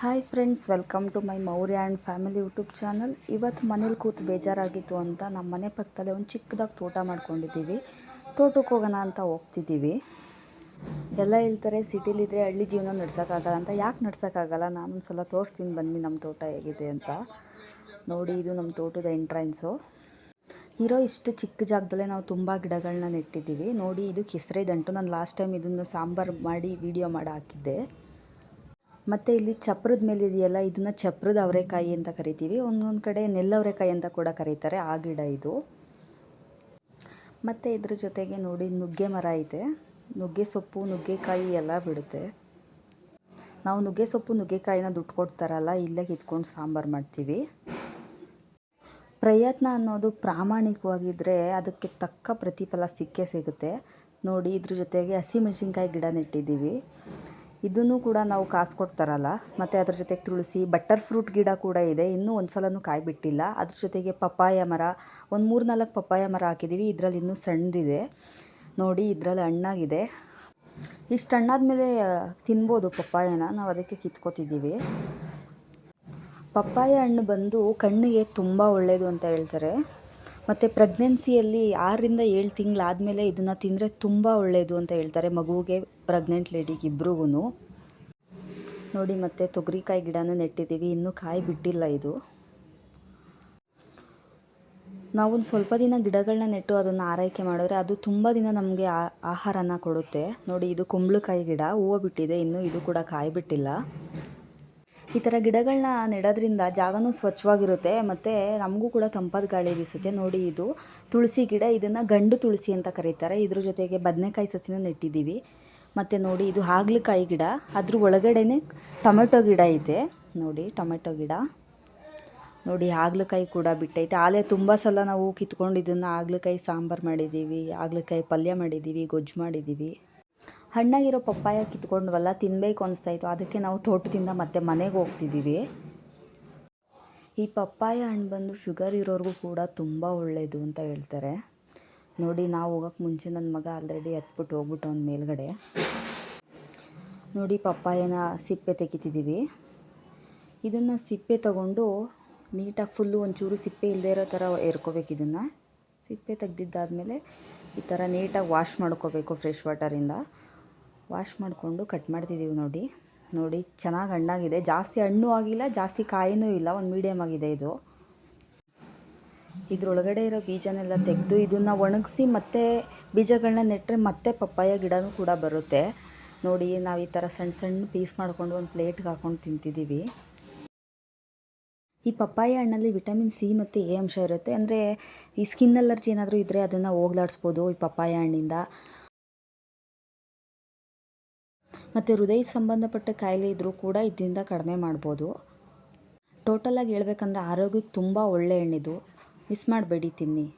Hi friends welcome to my Maurya and family YouTube channel ಇವತ್ತು ಮನೇಲಿ ಕೂತು ಬೇಜಾರಾಗಿತ್ತು ಅಂತ ನಮ್ಮ ಮನೆ ಪಕ್ಕದಲ್ಲೇ ಒಂದು ಚಿಕ್ಕದಾಗಿ ತೋಟ ಮಾಡ್ಕೊಂಡಿದ್ದೀವಿ. ತೋಟಕ್ಕೆ ಹೋಗೋಣ ಅಂತ ಹೋಗ್ತಿದ್ದೀವಿ. ಎಲ್ಲ ಹೇಳ್ತಾರೆ ಸಿಟಿಲಿದ್ದರೆ ಹಳ್ಳಿ ಜೀವನ ನಡ್ಸೋಕ್ಕಾಗಲ್ಲ ಅಂತ. ಯಾಕೆ ನಡ್ಸೋಕ್ಕಾಗಲ್ಲ? ನಾನೊಂದು ಸಲ ತೋರಿಸ್ತೀನಿ ಬನ್ನಿ ನಮ್ಮ ತೋಟ ಹೇಗಿದೆ ಅಂತ. ನೋಡಿ, ಇದು ನಮ್ಮ ತೋಟದ ಎಂಟ್ರೆನ್ಸು ಇರೋ ಇಷ್ಟು ಚಿಕ್ಕ ಜಾಗದಲ್ಲೇ ನಾವು ತುಂಬ ಗಿಡಗಳನ್ನ ನೆಟ್ಟಿದ್ದೀವಿ. ನೋಡಿ, ಇದು ಕೆಸರೆ ದಂಟು ನಾನು ಲಾಸ್ಟ್ ಟೈಮ್ ಇದನ್ನು ಸಾಂಬಾರು ಮಾಡಿ ವಿಡಿಯೋ ಮಾಡಿ ಹಾಕಿದ್ದೆ. ಮತ್ತು ಇಲ್ಲಿ ಚಪ್ರದ ಮೇಲೆ ಇದೆಯಲ್ಲ, ಇದನ್ನು ಚಪ್ರದ ಅವರೆಕಾಯಿ ಅಂತ ಕರಿತೀವಿ. ಒಂದೊಂದು ಕಡೆ ನೆಲ್ಲವರೆಕಾಯಿ ಅಂತ ಕೂಡ ಕರೀತಾರೆ, ಆ ಗಿಡ ಇದು. ಮತ್ತು ಇದ್ರ ಜೊತೆಗೆ ನೋಡಿ, ನುಗ್ಗೆ ಮರ ಇದೆ ನುಗ್ಗೆ ಸೊಪ್ಪು, ನುಗ್ಗೆಕಾಯಿ ಎಲ್ಲ ಬಿಡುತ್ತೆ. ನಾವು ನುಗ್ಗೆ ಸೊಪ್ಪು, ನುಗ್ಗೆಕಾಯಿನ ದುಡ್ಡು ಕೊಡ್ತಾರಲ್ಲ, ಇಲ್ಲೇ ಕಿತ್ಕೊಂಡು ಸಾಂಬಾರು ಮಾಡ್ತೀವಿ. ಪ್ರಯತ್ನ ಅನ್ನೋದು ಪ್ರಾಮಾಣಿಕವಾಗಿದ್ದರೆ ಅದಕ್ಕೆ ತಕ್ಕ ಪ್ರತಿಫಲ ಸಿಕ್ಕೇ ಸಿಗುತ್ತೆ. ನೋಡಿ, ಇದ್ರ ಜೊತೆಗೆ ಹಸಿಮೆಣ್ಸಿನ್ಕಾಯಿ ಗಿಡ ನೆಟ್ಟಿದ್ದೀವಿ. ಇದನ್ನು ಕೂಡ ನಾವು ಕಾಸು ಕೊಡ್ತಾರಲ್ಲ, ಮತ್ತು ಅದ್ರ ಜೊತೆಗೆ ತುಳಸಿ ಬಟರ್ ಫ್ರೂಟ್ ಗಿಡ ಕೂಡ ಇದೆ. ಇನ್ನೂ ಒಂದು ಸಲನೂ ಕಾಯಿ ಬಿಟ್ಟಿಲ್ಲ ಅದ್ರ ಜೊತೆಗೆ ಪಪ್ಪಾಯ ಮರ, ಒಂದು ಮೂರು ನಾಲ್ಕು ಪಪ್ಪಾಯ ಮರ ಹಾಕಿದ್ದೀವಿ ಇದರಲ್ಲಿ ಇನ್ನೂ ಸಣ್ಣದಿದೆ. ನೋಡಿ, ಇದರಲ್ಲಿ ಹಣ್ಣಾಗಿದೆ. ಇಷ್ಟು ಹಣ್ಣಾದ್ಮೇಲೆ ತಿನ್ಬೋದು ಪಪ್ಪಾಯನ. ನಾವು ಅದಕ್ಕೆ ಕಿತ್ಕೋತಿದ್ದೀವಿ. ಪಪ್ಪಾಯ ಹಣ್ಣು ಬಂದು ಕಣ್ಣಿಗೆ ತುಂಬ ಒಳ್ಳೆಯದು ಅಂತ ಹೇಳ್ತಾರೆ. ಮತ್ತು ಪ್ರೆಗ್ನೆನ್ಸಿಯಲ್ಲಿ ಆರರಿಂದ ಏಳು ತಿಂಗಳಾದಮೇಲೆ ಇದನ್ನು ತಿಂದರೆ ತುಂಬ ಒಳ್ಳೆಯದು ಅಂತ ಹೇಳ್ತಾರೆ ಮಗುವಿಗೆ ಪ್ರೆಗ್ನೆಂಟ್ ಲೇಡಿಗೆ ಇಬ್ರಿಗೂ ನೋಡಿ ಮತ್ತು ತೊಗರಿಕಾಯಿ ಗಿಡನ ನೆಟ್ಟಿದ್ದೀವಿ, ಇನ್ನೂ ಕಾಯಿ ಬಿಟ್ಟಿಲ್ಲ ಇದು. ನಾವೊಂದು ಸ್ವಲ್ಪ ದಿನ ಗಿಡಗಳನ್ನ ನೆಟ್ಟು ಅದನ್ನು ಆರೈಕೆ ಮಾಡಿದ್ರೆ ಅದು ತುಂಬ ದಿನ ನಮಗೆ ಆಹಾರನ ಕೊಡುತ್ತೆ. ನೋಡಿ ಇದು ಕುಂಬಳಕಾಯಿ ಗಿಡ, ಹೂವು ಬಿಟ್ಟಿದೆ, ಇನ್ನೂ ಇದು ಕೂಡ ಕಾಯಿ ಬಿಟ್ಟಿಲ್ಲ. ಈ ಥರ ಗಿಡಗಳನ್ನ ನೆಡೋದ್ರಿಂದ ಜಾಗನೂ ಸ್ವಚ್ಛವಾಗಿರುತ್ತೆ. ಮತ್ತು ನಮಗೂ ಕೂಡ ತಂಪಾದ ಗಾಳಿ ಬೀಸುತ್ತೆ. ನೋಡಿ ಇದು ತುಳಸಿ ಗಿಡ, ಇದನ್ನು ಗಂಡು ತುಳಸಿ ಅಂತ ಕರೀತಾರೆ. ಇದ್ರ ಜೊತೆಗೆ ಬದನೆಕಾಯಿ ಸಸಿನ ನೆಟ್ಟಿದ್ದೀವಿ. ಮತ್ತು ನೋಡಿ ಇದು ಹಾಗಲಕಾಯಿ ಗಿಡ. ಅದ್ರ ಒಳಗಡೆನೆ ಟೊಮೆಟೊ ಗಿಡ ಇದೆ. ನೋಡಿ ಟೊಮೆಟೊ ಗಿಡ. ನೋಡಿ ಹಾಗಲಕಾಯಿ ಕೂಡ ಬಿಟ್ಟೈತೆ. ಆಲೇ ತುಂಬ ಸಲ ನಾವು ಕಿತ್ಕೊಂಡು ಇದನ್ನು ಹಾಗಲಕಾಯಿ ಸಾಂಬಾರು ಮಾಡಿದ್ದೀವಿ, ಹಾಗಲಕಾಯಿ ಪಲ್ಯ ಮಾಡಿದ್ದೀವಿ, ಗೊಜ್ಜು ಮಾಡಿದ್ದೀವಿ. ಹಣ್ಣಾಗಿರೋ ಪಪ್ಪಾಯ ಕಿತ್ಕೊಂಡ್ವಲ್ಲ ತಿನ್ನಬೇಕು ಅನಿಸ್ತಾಯಿತ್ತು ಅದಕ್ಕೆ ನಾವು ತೋಟದಿಂದ ಮತ್ತೆ ಮನೆಗೆ ಹೋಗ್ತಿದ್ದೀವಿ ಈ ಪಪ್ಪಾಯ ಹಣ್ಣು ಬಂದು ಶುಗರ್ ಇರೋರಿಗೂ ಕೂಡ ತುಂಬ ಒಳ್ಳೆಯದು ಅಂತ ಹೇಳ್ತಾರೆ. ನೋಡಿ, ನಾವು ಹೋಗೋಕ್ಕೆ ಮುಂಚೆ ನನ್ನ ಮಗ ಆಲ್ರೆಡಿ ಎತ್ಬಿಟ್ಟು ಹೋಗ್ಬಿಟ್ಟು ಅವ್ನ ಮೇಲ್ಗಡೆ. ನೋಡಿ, ಪಪ್ಪಾಯನ ಸಿಪ್ಪೆ ತೆಗಿತಿದ್ದೀವಿ ಇದನ್ನು ಸಿಪ್ಪೆ ತಗೊಂಡು ನೀಟಾಗಿ ಫುಲ್ಲು ಒಂಚೂರು ಸಿಪ್ಪೆ ಇಲ್ಲದೇ ಇರೋ ಥರ ಎರ್ಕೋಬೇಕು ಇದನ್ನು. ಸಿಪ್ಪೆ ತೆಗ್ದಿದ್ದಾದಮೇಲೆ ಈ ಥರ ನೀಟಾಗಿ ವಾಶ್ ಮಾಡ್ಕೋಬೇಕು ಫ್ರೆಶ್ ವಾಟರಿಂದ. ವಾಶ್ ಮಾಡಿಕೊಂಡು ಕಟ್ ಮಾಡ್ತಿದ್ದೀವಿ ನೋಡಿ. ನೋಡಿ, ಚೆನ್ನಾಗಿ ಹಣ್ಣಾಗಿದೆ. ಜಾಸ್ತಿ ಹಣ್ಣು ಆಗಿಲ್ಲ, ಜಾಸ್ತಿ ಕಾಯಿನೂ ಇಲ್ಲ, ಒಂದು ಮೀಡಿಯಮ್ ಆಗಿದೆ ಇದು. ಇದರೊಳಗಡೆ ಇರೋ ಬೀಜನೆಲ್ಲ ತೆಗೆದು ಇದನ್ನು ಒಣಗಿಸಿ ಮತ್ತೆ ಬೀಜಗಳನ್ನ ನೆಟ್ಟರೆ ಮತ್ತೆ ಪಪ್ಪಾಯ ಗಿಡನೂ ಕೂಡ ಬರುತ್ತೆ. ನೋಡಿ, ನಾವು ಈ ಥರ ಸಣ್ಣ ಸಣ್ಣ ಪೀಸ್ ಮಾಡಿಕೊಂಡು ಒಂದು ಪ್ಲೇಟ್ಗೆ ಹಾಕ್ಕೊಂಡು ತಿಂತಿದ್ದೀವಿ ಈ ಪಪ್ಪಾಯ ಹಣ್ಣಲ್ಲಿ ವಿಟಮಿನ್ ಸಿ ಮತ್ತು ಎ ಅಂಶ ಇರುತ್ತೆ. ಅಂದರೆ ಈ ಸ್ಕಿನ್ ಅಲರ್ಜಿ ಏನಾದರೂ ಇದ್ದರೆ ಅದನ್ನು ಹೋಗ್ಲಾಡಿಸ್ಬೋದು ಈ ಪಪ್ಪಾಯ ಹಣ್ಣಿಂದ. ಮತ್ತು ಹೃದಯ ಸಂಬಂಧಪಟ್ಟ ಕಾಯಿಲೆ ಇದ್ದರೂ ಕೂಡ ಇದರಿಂದ ಕಡಿಮೆ ಮಾಡ್ಬೋದು. ಟೋಟಲಾಗಿ ಹೇಳ್ಬೇಕಂದ್ರೆ ಆರೋಗ್ಯಕ್ಕೆ ತುಂಬ ಒಳ್ಳೆ ಹಣ್ಣಿದು ಮಿಸ್ ಮಾಡಬೇಡಿ ತಿನ್ನಿ.